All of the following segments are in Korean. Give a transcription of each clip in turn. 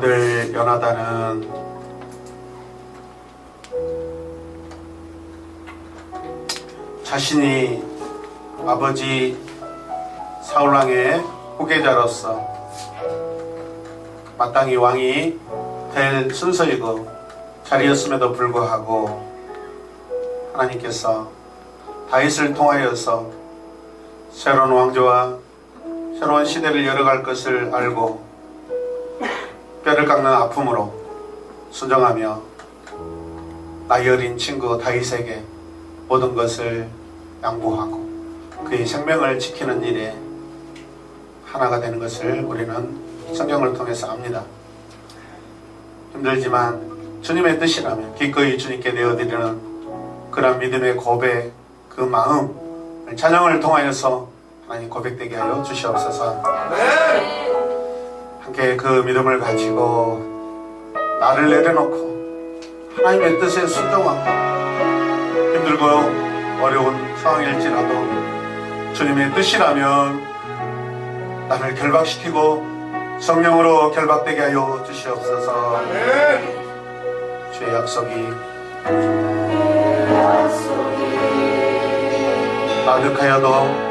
늘 연하다는 자신이 아버지 사울왕의 후계자로서 마땅히 왕이 될 순서이고 자리였음에도 불구하고 하나님께서 다윗을 통하여서 새로운 왕조와 새로운 시대를 열어갈 것을 알고 뼈를 깎는 아픔으로 순종하며 나이 어린 친구 다윗에게 모든 것을 양보하고 그의 생명을 지키는 일에 하나가 되는 것을 우리는 성경을 통해서 압니다. 힘들지만 주님의 뜻이라면 기꺼이 주님께 내어드리는 그런 믿음의 고백, 그 마음, 찬양을 통하여서 하나님 고백되게 하여 주시옵소서. 함께 그 믿음을 가지고 나를 내려놓고 하나님의 뜻에 순종하고 힘들고 어려운 상황일지라도 주님의 뜻이라면 나를 결박시키고 성령으로 결박되게 하여 주시옵소서. 주의 약속이 가득하여도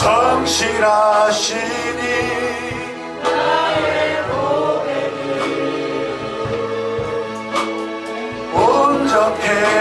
성실하시니 온전케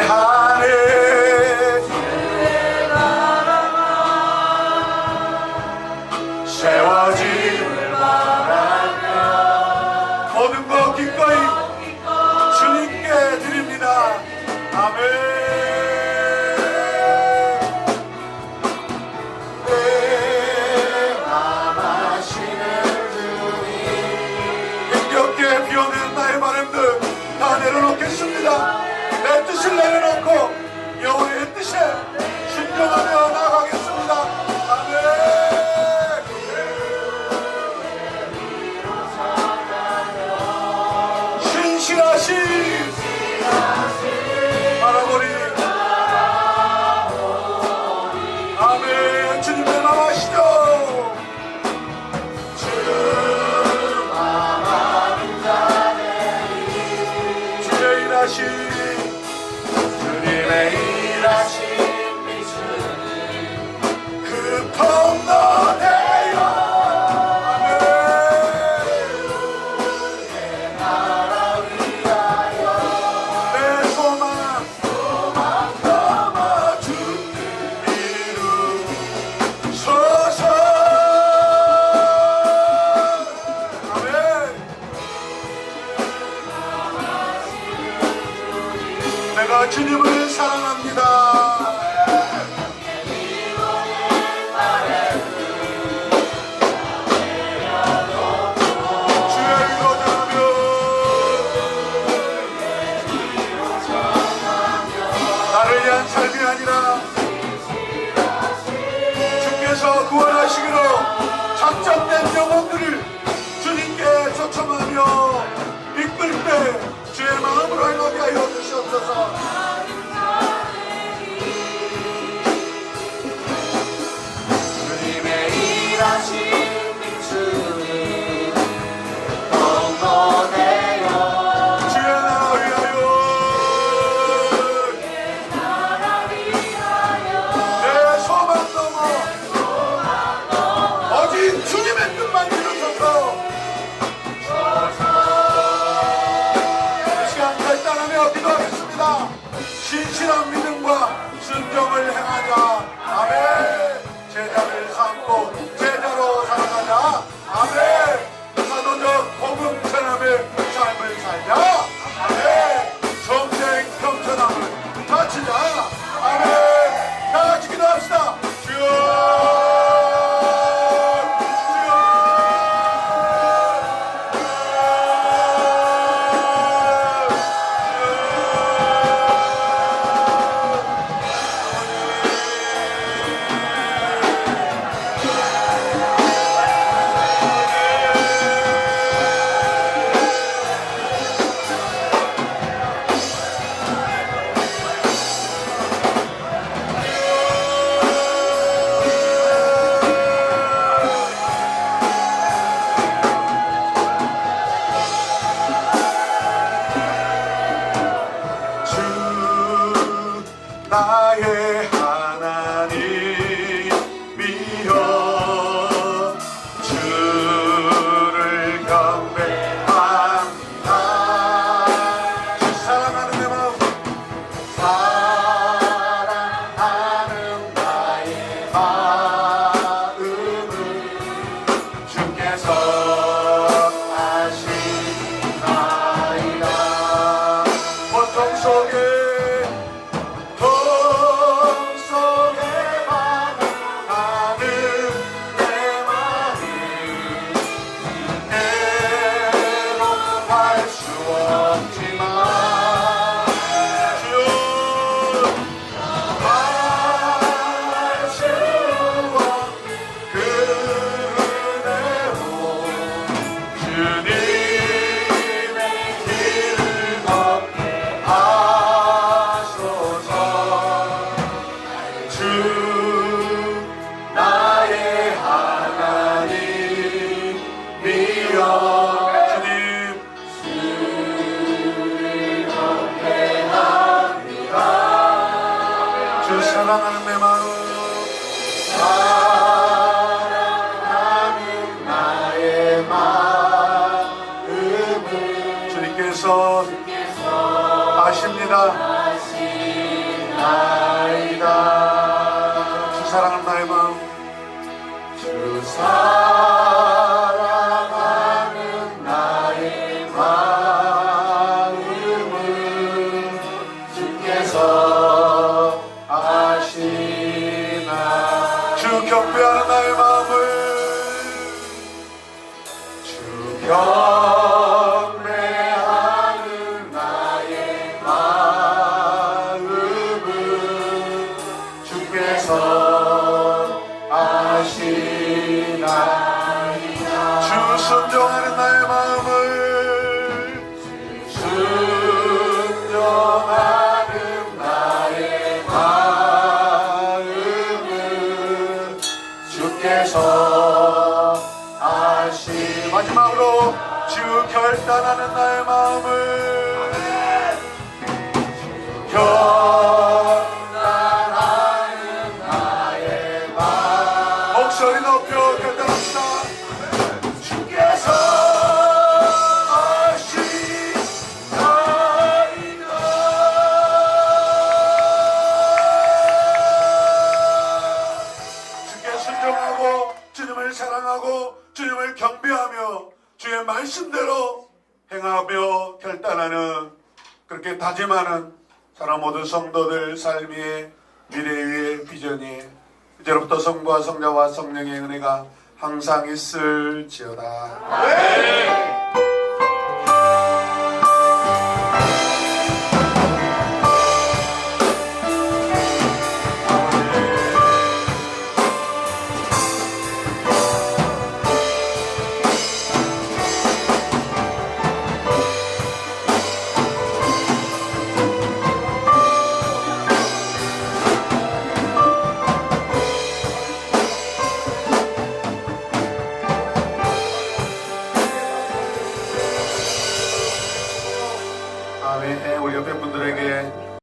주께서 아십니다. 아이다. 주 사랑을 닮은 주 사랑. 주 결단하는 나의 마음을 결단하는 나의 마음. 목소리 높여 결단합니다. 주께서 아시나이다. 주께 순종하고 주님을 사랑하고 주님을 경배하며 주의 말씀대로 행하며 결단하는 그렇게 다짐하는 사람 모든 성도들 삶의 미래 위의 비전이 이제로부터 성부와 성자와 성령의 은혜가 항상 있을지어다. 아멘.